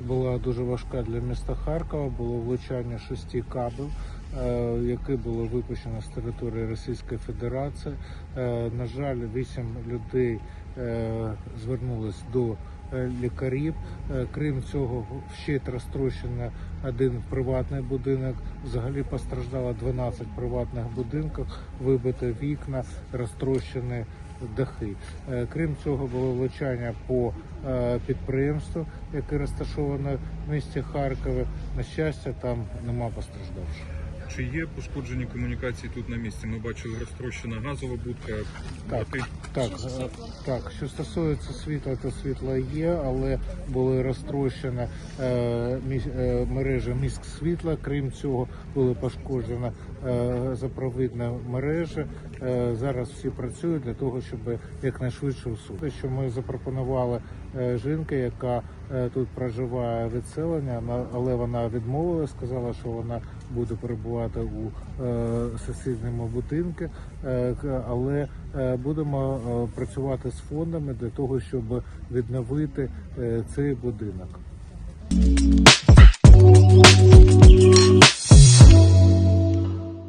була дуже важка для міста Харкова. Було влучання шести кабел, е, які було випущено з території Російської Федерації. Е, На жаль, вісім людей е, звернулись до лікарів. Крім цього, ще розтрощено один приватний будинок. Взагалі постраждало 12 приватних будинків, вибито вікна, розтрощені дахи. Е, Крім цього, було влучання по е, підприємству, яке розташоване в місті Харкові. На щастя, там нема постраждавших. Чи є пошкоджені комунікації тут на місці? Ми бачили розтрощена газова будка. Так, Ти- так, е, так. Що стосується світла, то світло є, але були розтрощені е, міс- е, мережі міськ світла. Крім цього, були пошкоджені е, запровідні мережі. Е, зараз всі працюють для того, щоб якнайшвидше усунути. Що ми запропонували е, жінки, яка е, тут проживає відселення, на- але вона відмовила, сказала, що вона буде перебувати у е, сусідньому будинку, е, але е, будемо працювати з фондами для того, щоб відновити цей будинок.